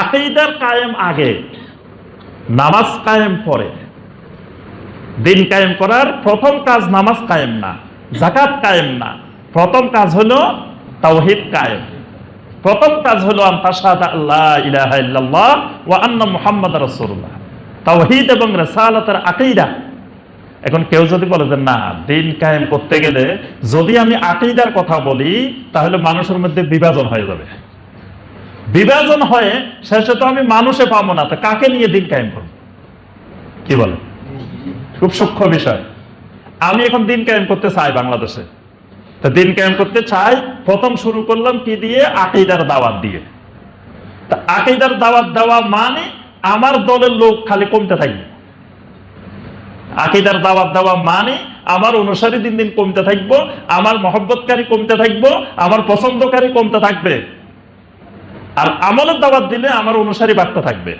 আকিদার কায়েম আগে, নামাজ কায়েম পরে। দিন কায়েম করার প্রথম কাজ নামাজ কায়েম না জাকাত কায়েম না। প্রথম কাজ হলো তাওহিদ কায়েম। প্রথম কাজ হলো আল্লাহ ইলাহা তাওহীদ এবং রিসালাতের আকীদা। এখন কেউ যদি বলে যে, না, দিন কায়েম করতে গেলে যদি আমি আকীদার কথা বলি, তাহলে মানুষের মধ্যে বিভাজন হয়ে যাবে। বিভাজন হয়ে শেষে তো আমি মানুষে পাবো না, তো কাকে নিয়ে দিন কায়েম করব? কি বলে? খুব সূক্ষ্ম বিষয়। আমি এখন দিন কায়েম করতে চাই বাংলাদেশে। তো দিন কায়েম করতে চাই, প্রথম শুরু করলাম কি দিয়ে? আকিদার দাওয়াত দিয়ে। তা আকিদার দাওয়াত দেওয়া মানে আমার দলের লোক খালি কমতে থাকবে। আকিদার দাওয়াত দেওয়া মানে আমার অনুসারী দিন দিন কমতে থাকব, আমার মহব্বতকারী কমতে থাকব, আমার পছন্দকারী কমতে থাকবে। আর আমলের দাওয়াত দিলে আমার অনুসারী বাড়তে থাকবে।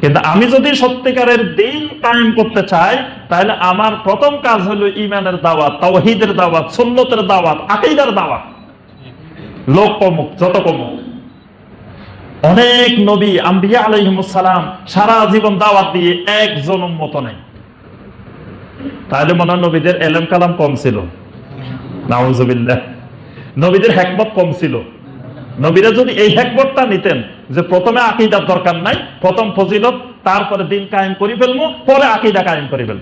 কিন্তু আমি যদি সত্যিকারের দিন কায়েম করতে চাই, তাহলে আমার প্রথম কাজ হলো ইমানের দাওয়াত, তাওহীদের দাওয়াত, সুন্নতের দাওয়াত, আকিদার দাওয়াত। লোক কমুক, যত কমুক। অনেক নবী, আম্বিয়া আলাইহিমুসালাম সারা জীবন দাওয়াত দিয়ে একজন মত নেই। তাহলে মনে হয় নবীদের এলেম কালাম কম ছিল। নবীদের হেকমত কম ছিল। নবীরা যদি এই হেকমতটা নিতেন যে প্রথমে আকিদার দরকার নাই, প্রথম ফজিলত, তারপরে দিন কায়েম করি ফেলব, পরে আকিদা কায়েম করি ফেলব।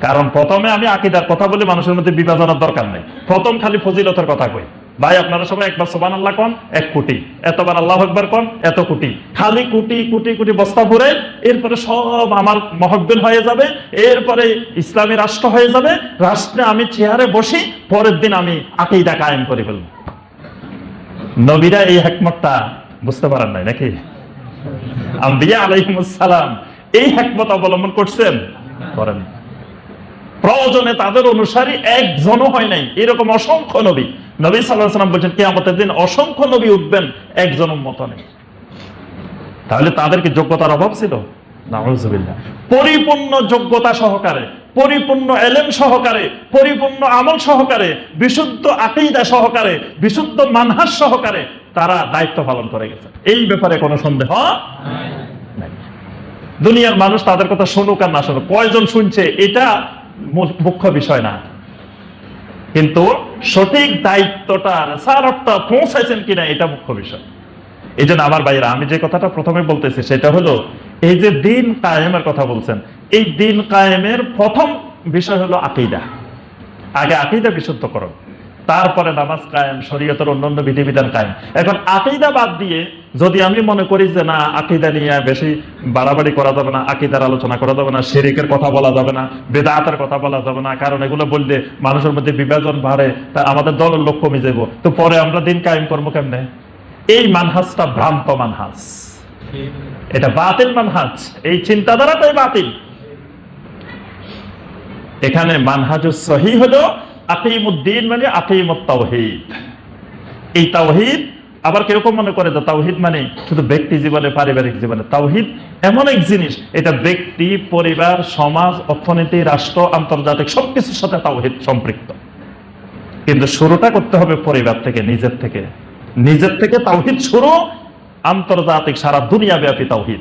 কারণ প্রথমে আমি আকিদার কথা বলে, মানুষের মধ্যে বিভাজনের দরকার নেই। প্রথম খালি ফজিলতের কথা কই। ভাই, আপনারা সবাই একবার সোবান আল্লাহ কন, এক কোটি। এতবার আল্লাহ একবার কন, এত কোটি। খালি কোটি কোটি কোটি বস্তা ভরে এরপরে সব আমার মহব্বিল হয়ে যাবে, এরপরে ইসলামী রাষ্ট্র হয়ে যাবে, রাষ্ট্রে আমি চেয়ারে বসি, পরের দিন আমি আকিদা কায়েম করে ফেলব। নবীরা এই হেকমতটা বুঝতে পারেন নাই নাকি? আম্বিয়া আলাইহিমুসসালাম এই হেকমত অবলম্বন করছেন? করেন। প্রয়োজনে তাদের অনুসারী একজনও হয় নাই। এরকম অসংখ্য নবী। নবী সাল্লাহ সাল্লাম বলছেন, কেয়ামতের দিন অসংখ্য নবী উঠবেন, একজন মত নেই। তাহলে তাদের কি যোগ্যতার অভাব ছিল? পরিপূর্ণ যোগ্যতা সহকারে পরিপূর্ণ এলেম সহকারে, পরিপূর্ণ আমল সহকারে, বিশুদ্ধ আকিদা সহকারে, বিশুদ্ধ মানহাস সহকারে তারা দায়িত্ব পালন করে গেছে। এই ব্যাপারে কোনো সন্দেহ? দুনিয়ার মানুষ তাদের কথা শুনুক আর না শুনুক। কয়জন শুনছে এটা মুখ্য বিষয় না। কিন্তু সঠিক দায়িত্বটা সারটা পৌঁছাইছেন কিনা এটা মুখ্য বিষয়। এই আমার ভাইয়েরা, আমি যে কথাটা প্রথমে বলতেছি, সেটা হলো, এই যে দিন কায়েমের কথা বলছেন এই দিন কায়েমের প্রথম বিষয় হলো আকিদা। আগে আকিদা বিশুদ্ধ করো। তারপরে নামাজ কায়েম, শরীয়তের অন্যান্য বিধিবিধান কায়েম। এখন আকিদা বাদ দিয়ে যদি আমি মনে করি যে না, আকিদা নিয়ে বেশি বাড়াবাড়ি করা যাবে না, আকিদার আলোচনা করা যাবে না, শেরিকের কথা বলা যাবে না বেদাতের কথা বলা যাবে না, কারণ এগুলো বললে মানুষের মধ্যে বিভাজন বাড়ে, তা আমাদের দলের লক্ষ্য কমে যাব তো পরে আমরা দিন কায়েম করব কেমনে? এই মানহাজটা ভ্রান্ত মানহাজ। এটা বাতিল মানহাজ। এই চিন্তাধারাটাই বাতিল। এখানে মানহাজুস সহি হলো আকিমুদ্দিন মানে আকিমুত তাওহিদ এই তাওহিদ আবার কীরকম মনে করে যে তাওহিদ মানে? শুধু ব্যক্তি জীবনে, পারিবারিক জীবনে। তাওহিদ এমন এক জিনিস, এটা ব্যক্তি, পরিবার, সমাজ, অর্থনীতি, রাষ্ট্র, আন্তর্জাতিক সবকিছুর সাথে তাওহিদ সম্পৃক্ত। কিন্তু শুরুটা করতে হবে পরিবার থেকে, নিজের থেকে। নিজের থেকে তাওহিদ শুরু, আন্তর্জাতিক সারা দুনিয়া ব্যাপী তাওহিদ।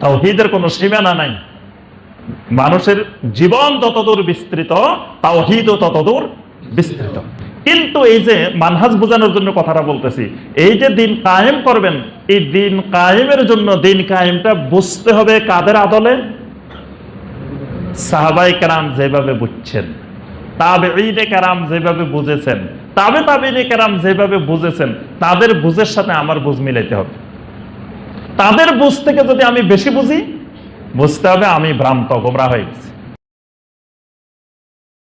তাওহিদের কোনো সীমানা নাই। মানুষের জীবন যতদূর বিস্তৃত, তাওহীদও ততদূর বিস্তৃত। কিন্তু এই যে মানহাজ বোঝানোর জন্য কথাটা বলতেছি, এই যে দিন কায়েম করবেন, এই দিন কায়েমের জন্য দিন কায়েমটা বুঝতে হবে কাদের আদলে? সাহাবাই কারাম যেভাবে বুঝছেন তাবে ঈদে কারাম যেভাবে বুঝেছেন, তাবে তাবিনে কারাম যেভাবে বুঝেছেন, তাদের বুঝের সাথে আমার বুঝ মিলাইতে হবে। তাদের বুঝ থেকে যদি আমি বেশি বুঝি বুঝতে হবে আমি ভ্রান্ত গোমরা হয়ে গেছি।